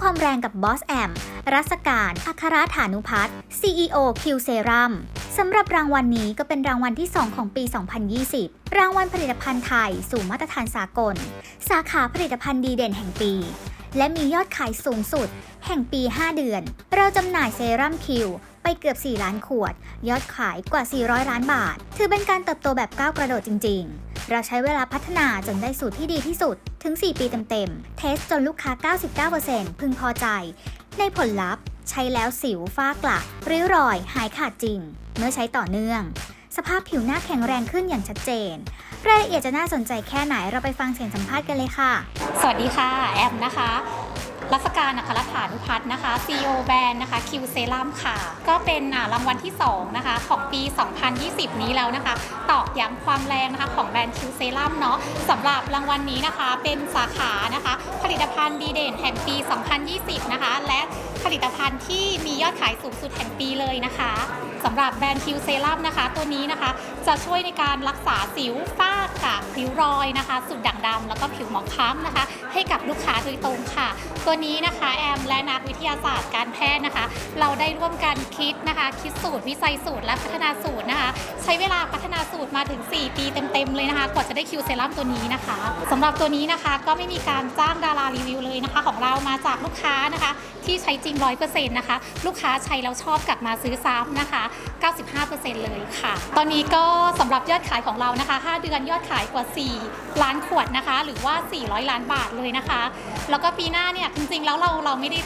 ความแรงกับบอสแอม รัศการอัครฐานุพัฒน์ CEO Q Serum สำหรับรางวัลนี้ก็เป็นรางวัลที่ 2 ของปี 2020 รางวัลผลิตภัณฑ์ไทย สู่มาตรฐานสากล สาขาผลิตภัณฑ์ดีเด่นแห่งปี และมียอดขายสูงสุด แห่งปี 5 เดือน เราจำหน่ายเซรั่มคิวไปเกือบ 4 ล้านขวด ยอดขายกว่า 400 ล้านบาท ถือเป็นการเติบโตแบบก้าวกระโดดจริง ๆ เราใช้เวลาพัฒนาจนได้สูตรที่ดีที่สุด ถึง 4 ปีเต็มๆ เทสจนลูกค้า 99%พึงพอใจ ในผลลัพธ์ ใช้แล้วสิวฝ้ากระริ้วรอย หายขาดจริง เมื่อใช้ต่อเนื่อง สภาพผิวหน้าแข็งแรงขึ้นอย่างชัดเจน รายละเอียดจะน่าสนใจแค่ไหนเราไปฟังเสียงสัมภาษณ์กันเลยค่ะ สวัสดีค่ะ แอมนะคะ รัศการอัครฐานุพัฒน์นะคะ CEO แบรนด์นะคะคิวเซรั่มค่ะ ก็เป็นอ่ารางวัลที่2นะคะของปี 2020 นี้แล้วนะคะ ตอกย้ำความแรงนะคะของแบรนด์คิวเซรั่มเนาะสำหรับรางวัลนี้นะคะเป็นสาขานะคะ ผลิตภัณฑ์ดีเด่นแห่งปี 2020 นะคะ และผลิตภัณฑ์ที่มียอดขายสูงสุดแห่งปีเลยนะคะสำหรับแบรนด์ Q Serum นะคะ ตัวนี้นะคะ จะช่วยในการรักษาสิวฝ้ากระริ้วรอยนะคะ สุดด่างดำแล้วก็ผิวหมองคล้ำนะคะ ให้กับลูกค้าโดยตรงค่ะ ตัวนี้นะคะแอมและนักวิทยาศาสตร์การแพทย์นะคะ เราได้ร่วมกันคิดนะคะ คิดสูตรวิจัยสูตรและพัฒนาสูตรนะคะ ใช้เวลาพัฒนาสูตรมาถึง 4 ปีเต็มๆเลยนะคะกว่าจะได้คิวเซรั่มตัวนี้นะคะสำหรับตัวนี้นะคะก็ไม่มีการจ้างดารารีวิวเลยนะคะ ของเรามาจากลูกค้านะคะ ที่ใช้จริง100%นะคะ ลูกค้าใช้แล้วชอบกลับมาซื้อซ้ำนะคะ 95%เลยค่ะ ตอนนี้ก็สำหรับยอดขายของเรานะคะ 5 เดือนยอดขายกว่า 4 ล้านขวดนะคะ หรือว่า 400 ล้านบาทเลยนะคะ แล้วก็ปีหน้าเนี่ยจริงๆแล้วเราเราไม่ได้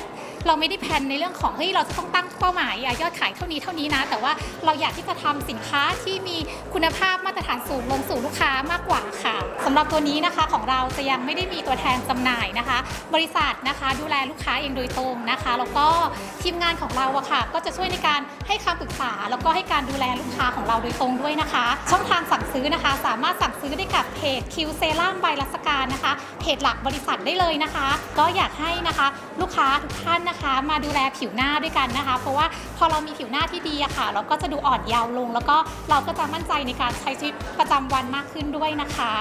เราไม่ได้แพนในเรื่องของเฮ้ยเราจะต้องตั้งเป้าหมายอยอดขายเท่านี้เท่านี้นะ แต่ว่าเราอยากที่จะทำสินค้าที่มีคุณภาพมาตรฐานสูงลงสู่ลูกค้ามากกว่าค่ะสำหรับตัวนี้นะคะของเราจะยังไม่ได้มีตัวแทนจำหน่ายนะคะ บริษัทนะคะดูแลลูกค้าเองโดยตรงนะคะ แล้วก็ทีมงานของเราอะค่ะ ก็จะช่วยในการให้คำปรึกษา แล้วก็ให้การดูแลลูกค้าของเราโดยตรงด้วยนะคะ ช่องทางสั่งซื้อนะคะ สามารถสั่งซื้อได้กับเพจคิวเซรั่มใบรัศการนะคะเพจหลักบริษัทได้เลยนะคะ ก็อยากให้นะคะ ลูกค้าทุกท่านนะคะมาดูแลผิวหน้าด้วยกันนะคะ เพราะว่าพอเรามีผิวหน้าที่ดีอะค่ะ เราก็จะดูอ่อนเยาว์ลง แล้วก็เราก็จะมั่นใจในการใช้ชีวิตประจำวันมากขึ้นด้วยนะคะ